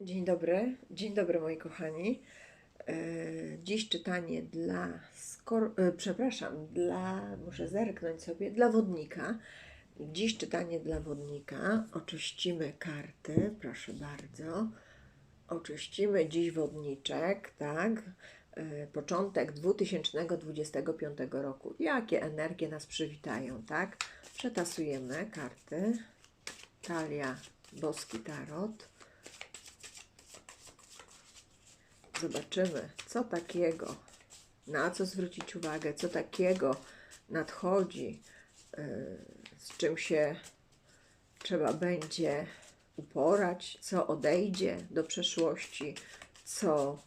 Dzień dobry, dzień dobry moi kochani. E, Dziś czytanie dla, skor... e, przepraszam, dla, muszę zerknąć sobie, dla wodnika. Dziś czytanie dla wodnika. Oczyścimy karty, proszę bardzo. Oczyścimy dziś wodniczek, tak? E, Początek 2025 roku. Jakie energie nas przywitają, tak? Przetasujemy karty. Talia, boski tarot. Zobaczymy, co takiego, na co zwrócić uwagę, co takiego nadchodzi, yy, z czym się trzeba będzie uporać, co odejdzie do przeszłości, co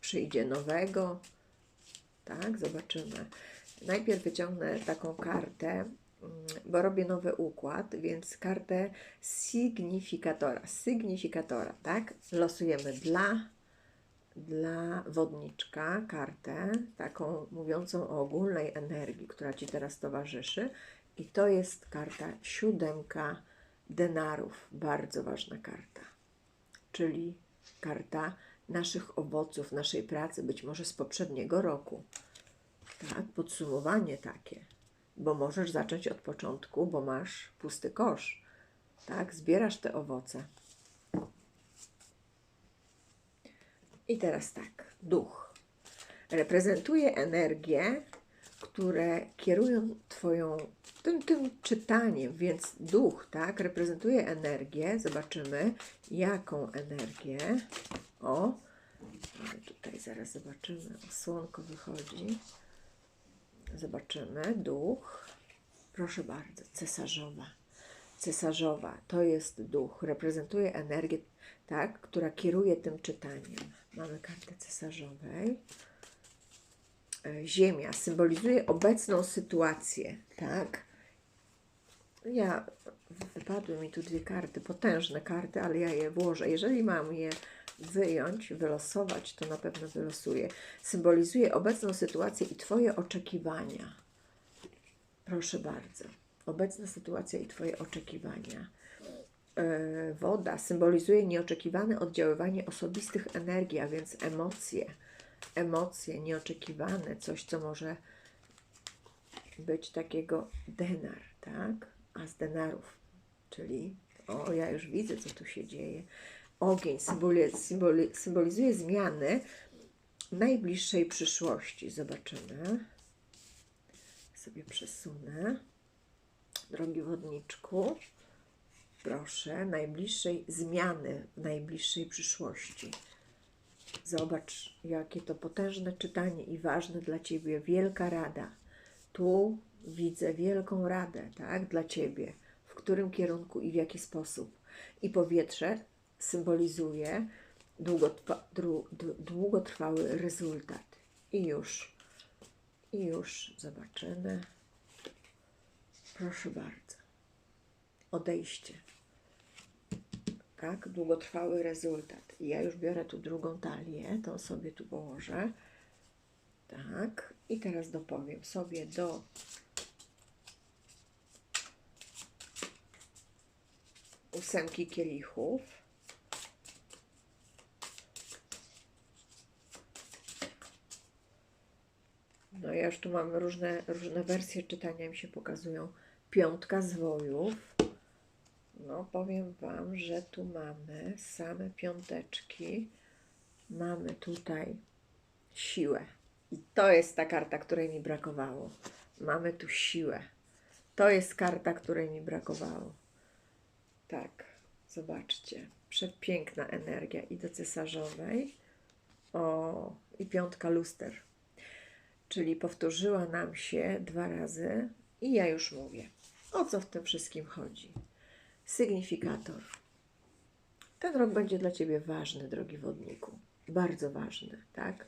przyjdzie nowego. Tak, zobaczymy. Najpierw wyciągnę taką kartę, mm, bo robię nowy układ, więc kartę signifikatora. Signifikatora, tak? Losujemy dla dla wodniczka kartę, taką mówiącą o ogólnej energii, która Ci teraz towarzyszy. I to jest karta siódemka denarów, bardzo ważna karta, czyli karta naszych owoców, naszej pracy, być może z poprzedniego roku. Tak, podsumowanie takie, bo możesz zacząć od początku, bo masz pusty kosz. Tak, zbierasz te owoce. I teraz tak, duch reprezentuje energię, które kierują Twoją tym, tym czytaniem, więc duch, tak, reprezentuje energię. Zobaczymy, jaką energię. O, tutaj zaraz zobaczymy, słonko wychodzi. Zobaczymy, duch. Proszę bardzo, cesarzowa. Cesarzowa to jest duch, reprezentuje energię, tak, która kieruje tym czytaniem. Mamy kartę cesarzowej. E, Ziemia symbolizuje obecną sytuację, tak? Ja, wypadły mi tu dwie karty, potężne karty, ale ja je włożę. Jeżeli mam je wyjąć, wylosować, to na pewno wylosuję. Symbolizuje obecną sytuację i Twoje oczekiwania. Proszę bardzo. Obecna sytuacja i Twoje oczekiwania. E, woda symbolizuje nieoczekiwane oddziaływanie osobistych energii, a więc emocje. Emocje nieoczekiwane, coś, co może być takiego denar, tak? A z denarów, czyli, o, ja już widzę, co tu się dzieje. Ogień symboli, symboli, symbolizuje zmiany najbliższej przyszłości. Zobaczymy. Sobie przesunę. Drogi wodniczku proszę, najbliższej zmiany, w najbliższej przyszłości. Zobacz, jakie to potężne czytanie i ważne dla Ciebie. Wielka rada. Tu widzę wielką radę, tak, dla Ciebie. W którym kierunku i w jaki sposób. I powietrze symbolizuje długotrwa, długotrwały rezultat. I już, i już zobaczymy. Proszę bardzo. Odejście tak, długotrwały rezultat. I ja już biorę tu drugą talię, tą sobie tu położę. Tak, i teraz dopowiem sobie do ósemki kielichów. No ja już tu mam różne, różne wersje czytania, mi się pokazują. Piątka zwojów no, powiem Wam, że tu mamy same piąteczki. Mamy tutaj siłę. I to jest ta karta, której mi brakowało. Mamy tu siłę. To jest karta, której mi brakowało. Tak, zobaczcie. Przepiękna energia i do cesarzowej. O, i piątka luster. Czyli powtórzyła nam się dwa razy i ja już mówię, o co w tym wszystkim chodzi sygnifikator. Ten rok będzie dla Ciebie ważny, drogi wodniku. Bardzo ważny, tak?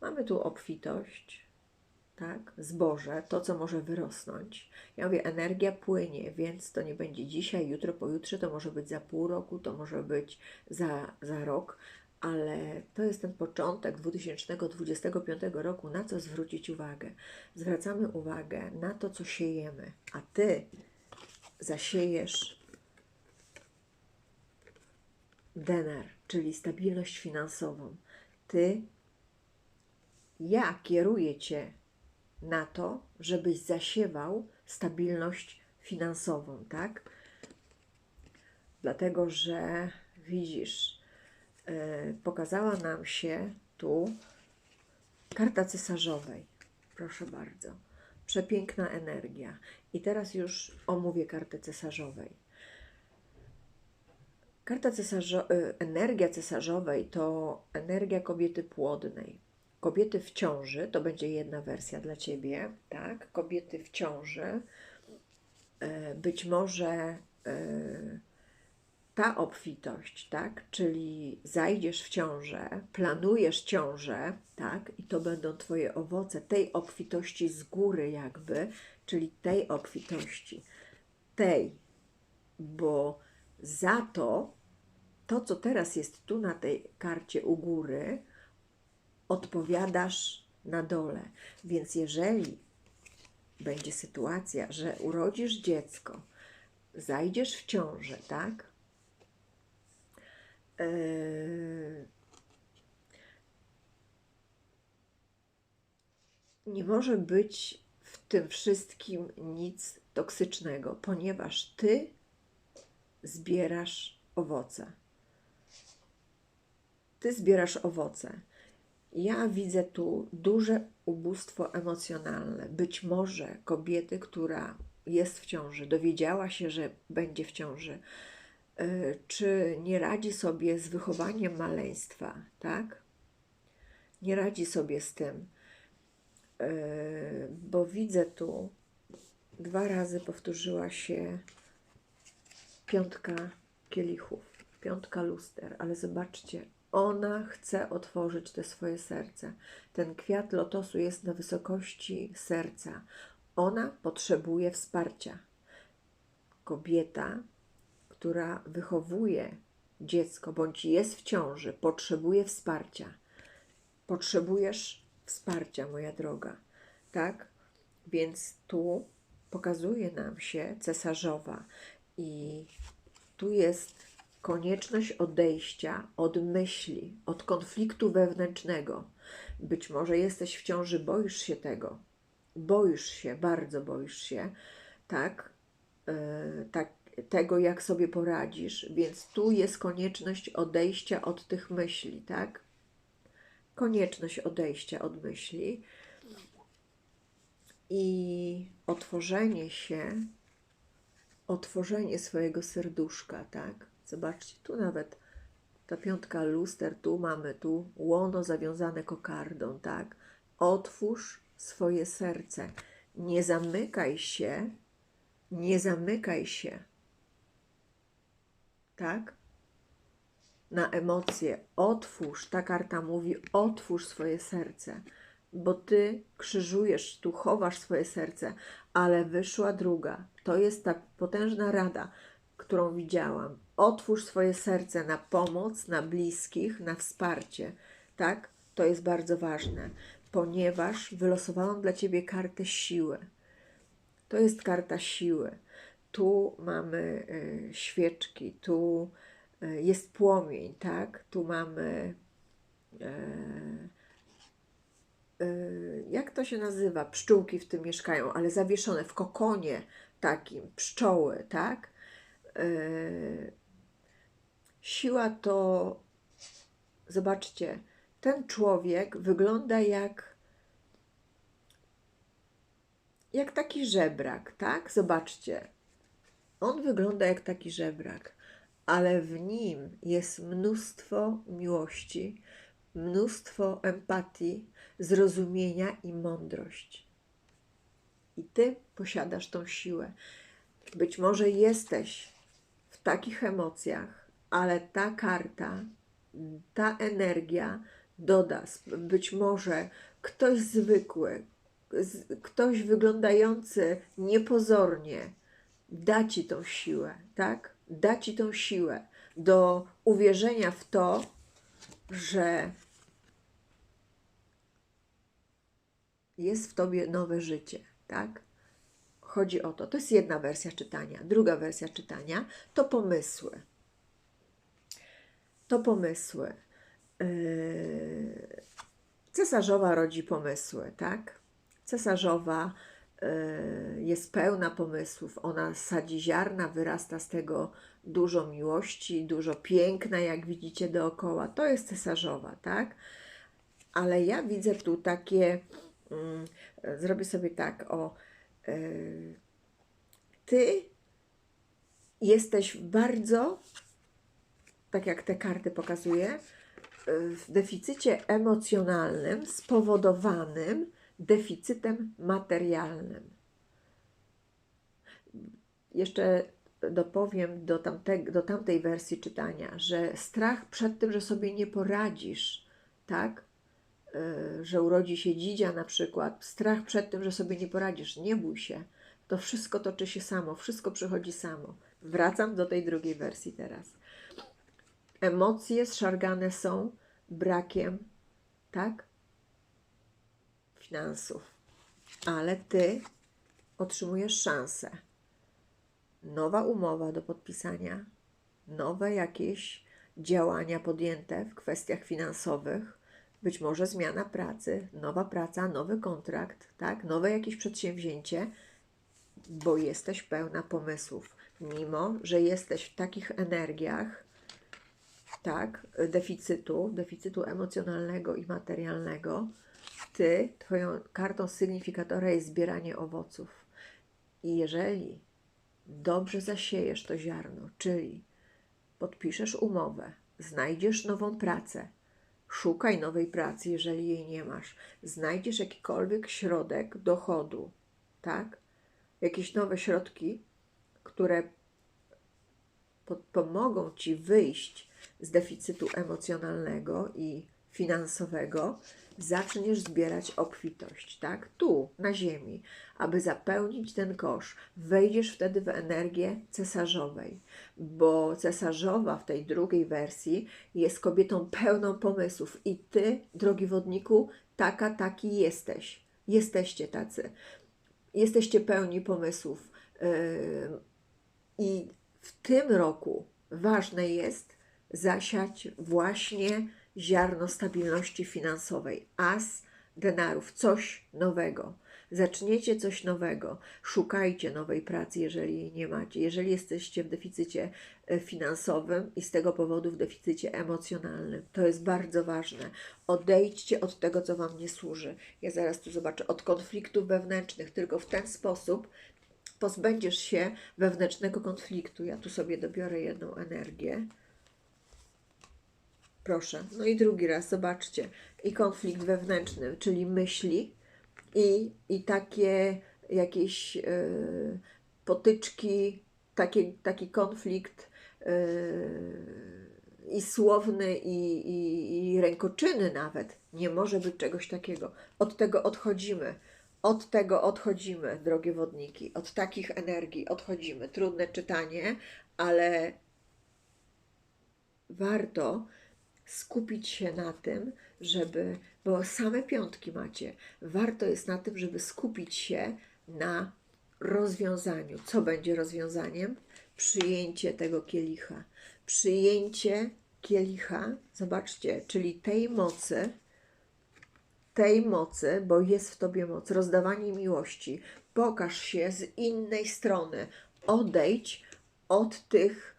Mamy tu obfitość, tak? Zboże, to, co może wyrosnąć. Ja mówię, energia płynie, więc to nie będzie dzisiaj, jutro, pojutrze, to może być za pół roku, to może być za, za rok, ale to jest ten początek 2025 roku, na co zwrócić uwagę. Zwracamy uwagę na to, co siejemy, a Ty zasiejesz dener, czyli stabilność finansową. Ty, ja kieruję Cię na to, żebyś zasiewał stabilność finansową, tak? Dlatego, że widzisz, yy, pokazała nam się tu karta cesarzowej. Proszę bardzo. Przepiękna energia. I teraz już omówię kartę cesarzowej. Karta cesarzo y, energia cesarzowej to energia kobiety płodnej. Kobiety w ciąży, to będzie jedna wersja dla Ciebie, tak? Kobiety w ciąży, y, być może y, ta obfitość, tak? Czyli zajdziesz w ciążę, planujesz ciążę, tak? I to będą Twoje owoce tej obfitości z góry jakby, czyli tej obfitości, tej, bo za to, to co teraz jest tu na tej karcie u góry, odpowiadasz na dole. Więc jeżeli będzie sytuacja, że urodzisz dziecko, zajdziesz w ciążę, tak? Yy, nie może być w tym wszystkim nic toksycznego, ponieważ ty zbierasz owoce. Ty zbierasz owoce. Ja widzę tu duże ubóstwo emocjonalne. Być może kobiety, która jest w ciąży, dowiedziała się, że będzie w ciąży, Y, czy nie radzi sobie z wychowaniem maleństwa, tak? Nie radzi sobie z tym, y, bo widzę tu, dwa razy powtórzyła się piątka kielichów, piątka luster, ale zobaczcie, ona chce otworzyć te swoje serce. Ten kwiat lotosu jest na wysokości serca. Ona potrzebuje wsparcia. Kobieta która wychowuje dziecko bądź jest w ciąży, potrzebuje wsparcia. Potrzebujesz wsparcia, moja droga, tak? Więc tu pokazuje nam się cesarzowa i tu jest konieczność odejścia od myśli, od konfliktu wewnętrznego. Być może jesteś w ciąży, boisz się tego. Boisz się, bardzo boisz się, tak? Yy, tak tego, jak sobie poradzisz, więc tu jest konieczność odejścia od tych myśli, tak? Konieczność odejścia od myśli i otworzenie się, otworzenie swojego serduszka, tak? Zobaczcie, tu nawet ta piątka luster, tu mamy tu łono zawiązane kokardą, tak? Otwórz swoje serce. Nie zamykaj się, nie zamykaj się tak? Na emocje. Otwórz, ta karta mówi, otwórz swoje serce, bo ty krzyżujesz, tu chowasz swoje serce, ale wyszła druga. To jest ta potężna rada, którą widziałam. Otwórz swoje serce na pomoc, na bliskich, na wsparcie, tak? To jest bardzo ważne, ponieważ wylosowałam dla ciebie kartę siły. To jest karta siły tu mamy y, świeczki, tu y, jest płomień, tak? Tu mamy. Y, jak to się nazywa? Pszczółki w tym mieszkają, ale zawieszone w kokonie takim, pszczoły, tak? Siła to, zobaczcie, ten człowiek wygląda jak jak taki żebrak, tak? Zobaczcie, on wygląda jak taki żebrak, ale w nim jest mnóstwo miłości, mnóstwo empatii, zrozumienia i mądrość. I ty posiadasz tą siłę. Być może jesteś w takich emocjach, ale ta karta, ta energia doda. Być może ktoś zwykły, ktoś wyglądający niepozornie, da ci tą siłę, tak? Da ci tą siłę do uwierzenia w to, że jest w tobie nowe życie, tak? Chodzi o to. To jest jedna wersja czytania. Druga wersja czytania to pomysły. To pomysły. Yy, Cesarzowa rodzi pomysły, tak? Cesarzowa yy, jest pełna pomysłów. Ona sadzi ziarna, wyrasta z tego dużo miłości, dużo piękna, jak widzicie dookoła. To jest cesarzowa, tak? Ale ja widzę tu takie, mm, zrobię sobie tak, o, yy, ty jesteś bardzo, tak jak te karty pokazuje, w deficycie emocjonalnym spowodowanym deficytem materialnym. Jeszcze dopowiem do, tamte, do tamtej wersji czytania, że strach przed tym, że sobie nie poradzisz, tak? Yy, że urodzi się dzidzia na przykład, strach przed tym, że sobie nie poradzisz, nie bój się. To wszystko toczy się samo, wszystko przychodzi samo. Wracam do tej drugiej wersji teraz. Emocje zszargane są brakiem, tak? Finansów. Ale ty otrzymujesz szansę. Nowa umowa do podpisania, nowe jakieś działania podjęte w kwestiach finansowych, być może zmiana pracy, nowa praca, nowy kontrakt, tak? Nowe jakieś przedsięwzięcie, bo jesteś pełna pomysłów. Mimo, że jesteś w takich energiach, tak, deficytu, deficytu emocjonalnego i materialnego, ty, twoją kartą sygnifikatora jest zbieranie owoców. I jeżeli dobrze zasiejesz to ziarno, czyli podpiszesz umowę, znajdziesz nową pracę, szukaj nowej pracy, jeżeli jej nie masz, znajdziesz jakikolwiek środek dochodu, tak? Jakieś nowe środki, które pomogą ci wyjść z deficytu emocjonalnego i finansowego, zaczniesz zbierać obfitość, tak? Tu, na ziemi, aby zapełnić ten kosz. Wejdziesz wtedy w energię cesarzowej, bo cesarzowa w tej drugiej wersji jest kobietą pełną pomysłów i ty, drogi wodniku, taka, taki jesteś. Jesteście tacy. Jesteście pełni pomysłów. Yy, I w tym roku ważne jest, zasiać właśnie ziarno stabilności finansowej, as denarów, coś nowego. Zaczniecie coś nowego, szukajcie nowej pracy, jeżeli jej nie macie. Jeżeli jesteście w deficycie e, finansowym i z tego powodu w deficycie emocjonalnym, to jest bardzo ważne. Odejdźcie od tego, co Wam nie służy. Ja zaraz tu zobaczę, od konfliktów wewnętrznych. Tylko w ten sposób pozbędziesz się wewnętrznego konfliktu. Ja tu sobie dobiorę jedną energię. Proszę. No i drugi raz, zobaczcie. I konflikt wewnętrzny, czyli myśli i, i takie jakieś yy, potyczki, takie, taki konflikt yy, i słowny, i, i, i rękoczyny nawet. Nie może być czegoś takiego. Od tego odchodzimy. Od tego odchodzimy, drogie wodniki. Od takich energii odchodzimy. Trudne czytanie, ale warto skupić się na tym, żeby, bo same piątki macie, warto jest na tym, żeby skupić się na rozwiązaniu. Co będzie rozwiązaniem? Przyjęcie tego kielicha. Przyjęcie kielicha, zobaczcie, czyli tej mocy, tej mocy, bo jest w tobie moc, rozdawanie miłości. Pokaż się z innej strony, odejdź od tych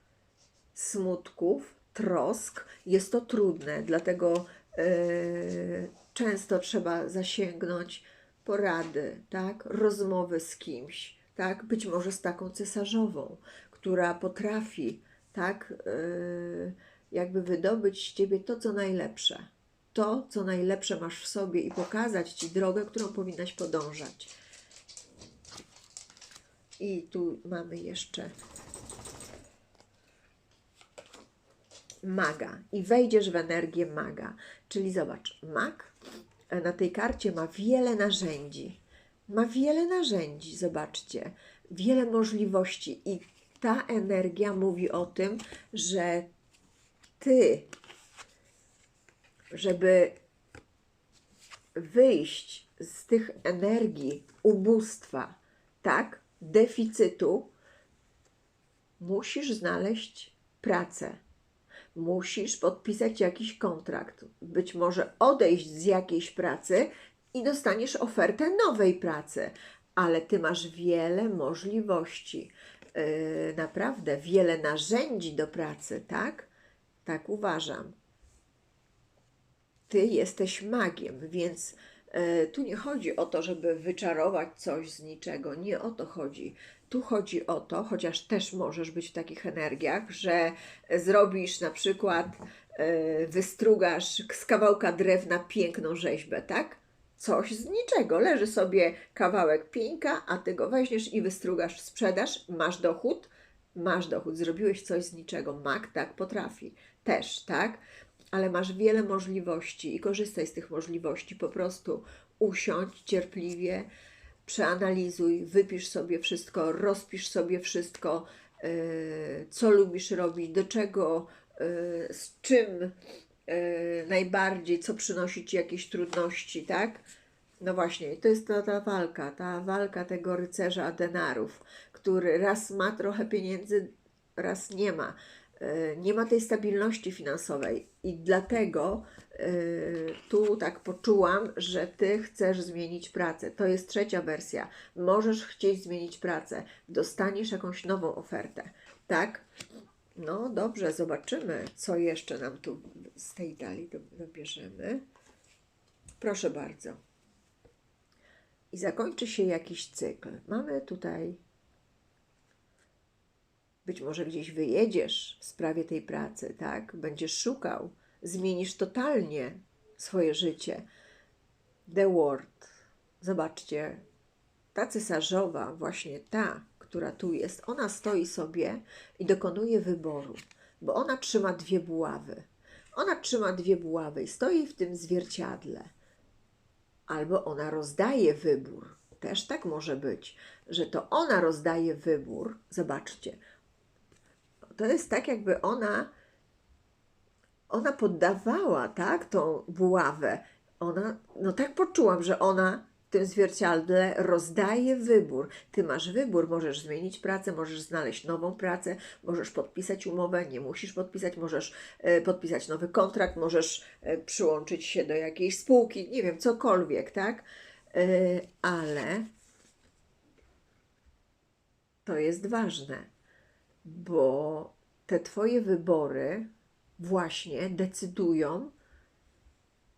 smutków, trosk. Jest to trudne, dlatego yy, często trzeba zasięgnąć porady, tak? rozmowy z kimś, tak? być może z taką cesarzową, która potrafi tak? Yy, jakby wydobyć z ciebie to, co najlepsze. To, co najlepsze masz w sobie i pokazać ci drogę, którą powinnaś podążać. I tu mamy jeszcze maga i wejdziesz w energię maga. Czyli zobacz, mag e, na tej karcie ma wiele narzędzi. Ma wiele narzędzi, zobaczcie, wiele możliwości i ta energia mówi o tym, że ty, żeby wyjść z tych energii ubóstwa, tak, deficytu, musisz znaleźć pracę musisz podpisać jakiś kontrakt, być może odejść z jakiejś pracy i dostaniesz ofertę nowej pracy, ale ty masz wiele możliwości, yy, naprawdę wiele narzędzi do pracy, tak? Tak uważam. Ty jesteś magiem, więc e, tu nie chodzi o to, żeby wyczarować coś z niczego. Nie o to chodzi. Tu chodzi o to, chociaż też możesz być w takich energiach, że zrobisz na przykład, e, wystrugasz z kawałka drewna piękną rzeźbę, tak? Coś z niczego. Leży sobie kawałek pieńka, a ty go weźmiesz i wystrugasz, sprzedasz, masz dochód, masz dochód. Zrobiłeś coś z niczego. Mag tak potrafi. Też, tak? ale masz wiele możliwości i korzystaj z tych możliwości. Po prostu usiądź cierpliwie, przeanalizuj, wypisz sobie wszystko, rozpisz sobie wszystko, yy, co lubisz robić, do czego, yy, z czym yy, najbardziej, co przynosi ci jakieś trudności, tak? No właśnie, to jest ta, ta walka, ta walka tego rycerza denarów, który raz ma trochę pieniędzy, raz nie ma. E, nie ma tej stabilności finansowej i dlatego e, tu tak poczułam, że ty chcesz zmienić pracę. To jest trzecia wersja. Możesz chcieć zmienić pracę, dostaniesz jakąś nową ofertę, tak? No dobrze, zobaczymy, co jeszcze nam tu z tej dalej dobierzemy. Proszę bardzo. I zakończy się jakiś cykl. Mamy tutaj być może gdzieś wyjedziesz w sprawie tej pracy, tak? Będziesz szukał, zmienisz totalnie swoje życie. The Word. Zobaczcie, ta cesarzowa, właśnie ta, która tu jest, ona stoi sobie i dokonuje wyboru, bo ona trzyma dwie buławy. Ona trzyma dwie buławy i stoi w tym zwierciadle. Albo ona rozdaje wybór. Też tak może być, że to ona rozdaje wybór. Zobaczcie, to jest tak, jakby ona, ona poddawała, tak, tą buławę. Ona, no tak poczułam, że ona w tym zwierciadle rozdaje wybór. Ty masz wybór, możesz zmienić pracę, możesz znaleźć nową pracę, możesz podpisać umowę, nie musisz podpisać, możesz e, podpisać nowy kontrakt, możesz e, przyłączyć się do jakiejś spółki, nie wiem, cokolwiek, tak? E, ale to jest ważne bo te Twoje wybory właśnie decydują,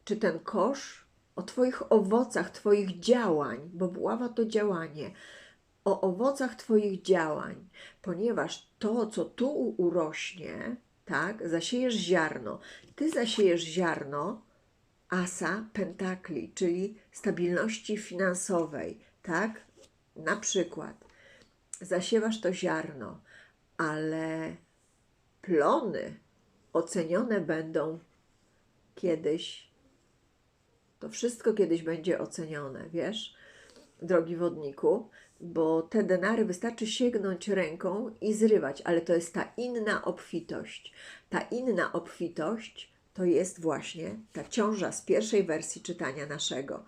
czy ten kosz o Twoich owocach, Twoich działań, bo buława to działanie, o owocach Twoich działań, ponieważ to, co tu urośnie, tak, zasiejesz ziarno. Ty zasiejesz ziarno asa pentakli, czyli stabilności finansowej, tak? Na przykład zasiewasz to ziarno ale plony ocenione będą kiedyś. To wszystko kiedyś będzie ocenione, wiesz, drogi wodniku, bo te denary wystarczy sięgnąć ręką i zrywać, ale to jest ta inna obfitość. Ta inna obfitość to jest właśnie ta ciąża z pierwszej wersji czytania naszego.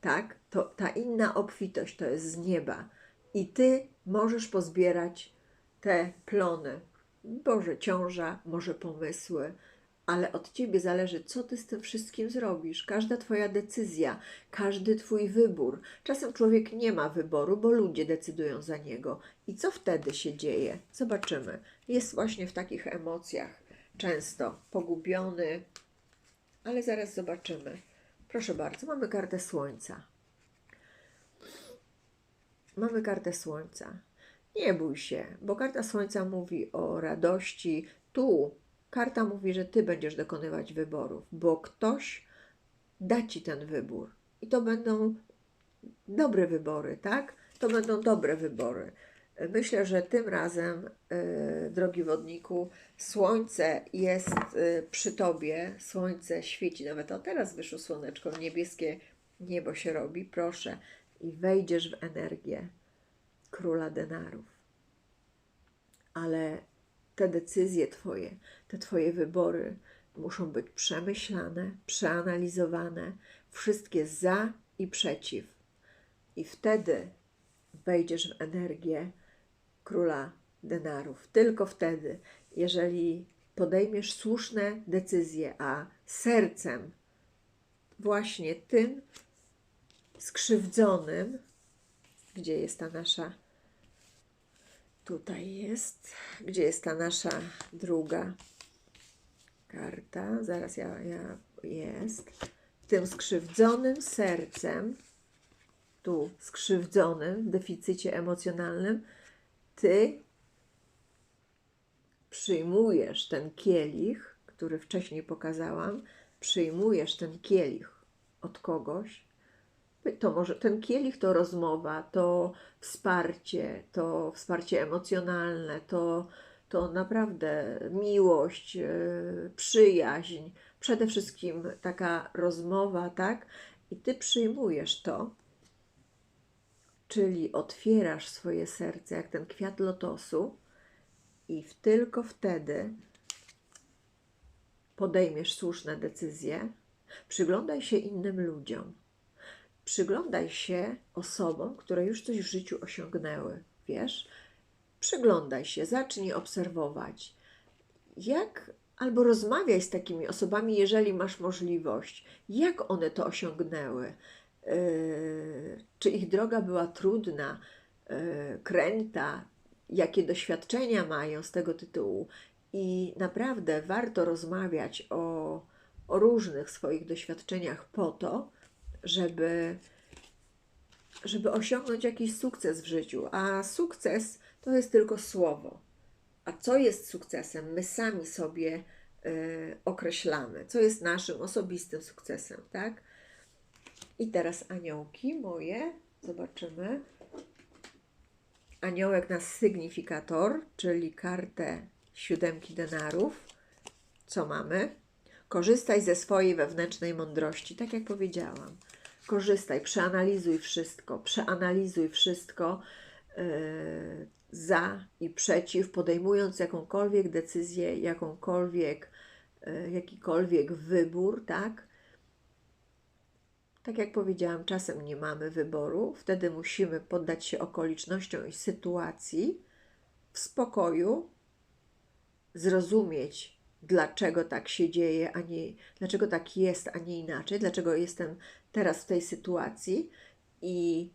Tak? To, ta inna obfitość to jest z nieba. I ty możesz pozbierać te plony. Boże ciąża, może pomysły, ale od ciebie zależy, co ty z tym wszystkim zrobisz. Każda twoja decyzja, każdy twój wybór. Czasem człowiek nie ma wyboru, bo ludzie decydują za niego. I co wtedy się dzieje? Zobaczymy. Jest właśnie w takich emocjach, często pogubiony, ale zaraz zobaczymy. Proszę bardzo, mamy kartę słońca. Mamy kartę słońca. Nie bój się, bo karta Słońca mówi o radości. Tu karta mówi, że ty będziesz dokonywać wyborów, bo ktoś da ci ten wybór. I to będą dobre wybory, tak? To będą dobre wybory. Myślę, że tym razem, yy, drogi wodniku, słońce jest yy, przy tobie, słońce świeci, nawet o teraz wyszło słoneczko, niebieskie niebo się robi, proszę, i wejdziesz w energię króla denarów. Ale te decyzje Twoje, te Twoje wybory muszą być przemyślane, przeanalizowane, wszystkie za i przeciw. I wtedy wejdziesz w energię króla denarów. Tylko wtedy, jeżeli podejmiesz słuszne decyzje, a sercem, właśnie tym skrzywdzonym, gdzie jest ta nasza, tutaj jest, gdzie jest ta nasza druga karta, zaraz ja, ja jest, tym skrzywdzonym sercem, tu skrzywdzonym w deficycie emocjonalnym, ty przyjmujesz ten kielich, który wcześniej pokazałam, przyjmujesz ten kielich od kogoś, to może ten kielich to rozmowa, to wsparcie, to wsparcie emocjonalne, to, to naprawdę miłość, yy, przyjaźń, przede wszystkim taka rozmowa, tak? I ty przyjmujesz to, czyli otwierasz swoje serce jak ten kwiat lotosu i tylko wtedy podejmiesz słuszne decyzje. Przyglądaj się innym ludziom. Przyglądaj się osobom, które już coś w życiu osiągnęły. Wiesz? Przyglądaj się, zacznij obserwować, jak albo rozmawiaj z takimi osobami, jeżeli masz możliwość, jak one to osiągnęły. Yy, czy ich droga była trudna, yy, kręta, jakie doświadczenia mają z tego tytułu. I naprawdę warto rozmawiać o, o różnych swoich doświadczeniach po to, żeby, żeby osiągnąć jakiś sukces w życiu. A sukces to jest tylko słowo. A co jest sukcesem? My sami sobie y, określamy, co jest naszym osobistym sukcesem, tak? I teraz aniołki moje, zobaczymy. Aniołek na sygnifikator, czyli kartę siódemki denarów. Co mamy? Korzystaj ze swojej wewnętrznej mądrości, tak jak powiedziałam. Korzystaj, przeanalizuj wszystko, przeanalizuj wszystko yy, za i przeciw, podejmując jakąkolwiek decyzję, jakąkolwiek, yy, jakikolwiek wybór, tak? Tak jak powiedziałam, czasem nie mamy wyboru, wtedy musimy poddać się okolicznościom i sytuacji w spokoju, zrozumieć, dlaczego tak się dzieje, a nie, dlaczego tak jest, a nie inaczej, dlaczego jestem teraz w tej sytuacji i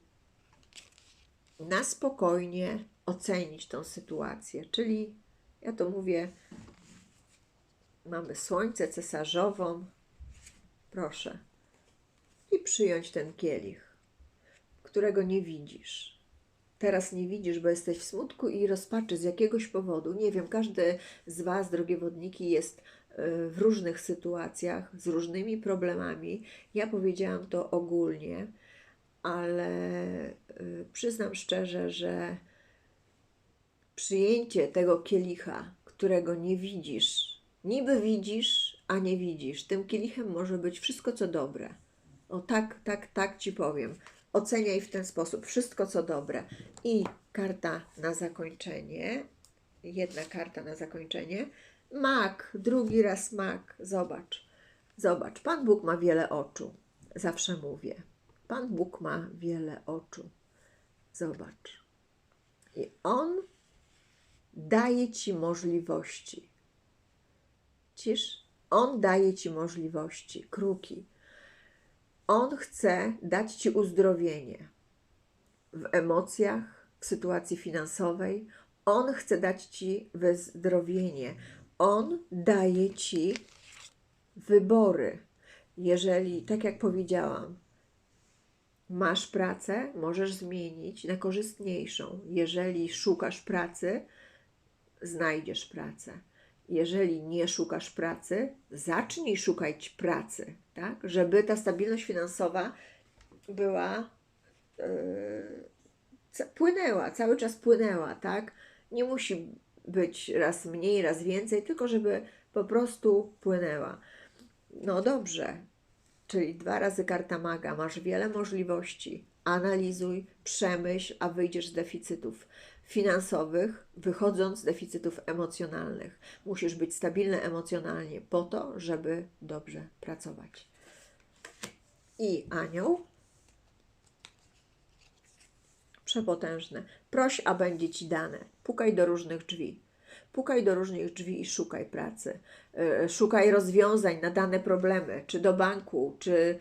na spokojnie ocenić tą sytuację. Czyli ja to mówię, mamy słońce cesarzową, proszę, i przyjąć ten kielich, którego nie widzisz. Teraz nie widzisz, bo jesteś w smutku i rozpaczy z jakiegoś powodu. Nie wiem, każdy z Was, drogie wodniki, jest w różnych sytuacjach, z różnymi problemami. Ja powiedziałam to ogólnie, ale y, przyznam szczerze, że przyjęcie tego kielicha, którego nie widzisz, niby widzisz, a nie widzisz, tym kielichem może być wszystko, co dobre. O tak, tak, tak ci powiem. Oceniaj w ten sposób wszystko, co dobre. I karta na zakończenie, jedna karta na zakończenie Mak, drugi raz mak. Zobacz, zobacz. Pan Bóg ma wiele oczu. Zawsze mówię. Pan Bóg ma wiele oczu. Zobacz. I On daje ci możliwości. Cisz? On daje ci możliwości, kruki. On chce dać ci uzdrowienie w emocjach, w sytuacji finansowej. On chce dać ci wyzdrowienie. On daje ci wybory. Jeżeli, tak jak powiedziałam, masz pracę, możesz zmienić na korzystniejszą. Jeżeli szukasz pracy, znajdziesz pracę. Jeżeli nie szukasz pracy, zacznij szukać pracy, tak? Żeby ta stabilność finansowa była, yy, płynęła, cały czas płynęła, tak? Nie musi być raz mniej, raz więcej, tylko żeby po prostu płynęła. No dobrze, czyli dwa razy karta maga, masz wiele możliwości. Analizuj, przemyśl, a wyjdziesz z deficytów finansowych, wychodząc z deficytów emocjonalnych. Musisz być stabilny emocjonalnie po to, żeby dobrze pracować. I anioł przepotężne. Proś, a będzie ci dane. Pukaj do różnych drzwi. Pukaj do różnych drzwi i szukaj pracy. E, Szukaj rozwiązań na dane problemy, czy do banku, czy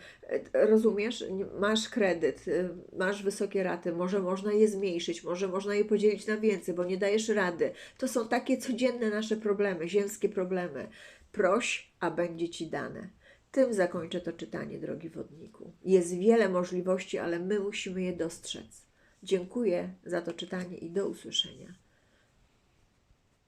e, rozumiesz, masz kredyt, e, masz wysokie raty, może można je zmniejszyć, może można je podzielić na więcej, bo nie dajesz rady. To są takie codzienne nasze problemy, ziemskie problemy. Proś, a będzie ci dane. Tym zakończę to czytanie, drogi wodniku. Jest wiele możliwości, ale my musimy je dostrzec. Dziękuję za to czytanie i do usłyszenia.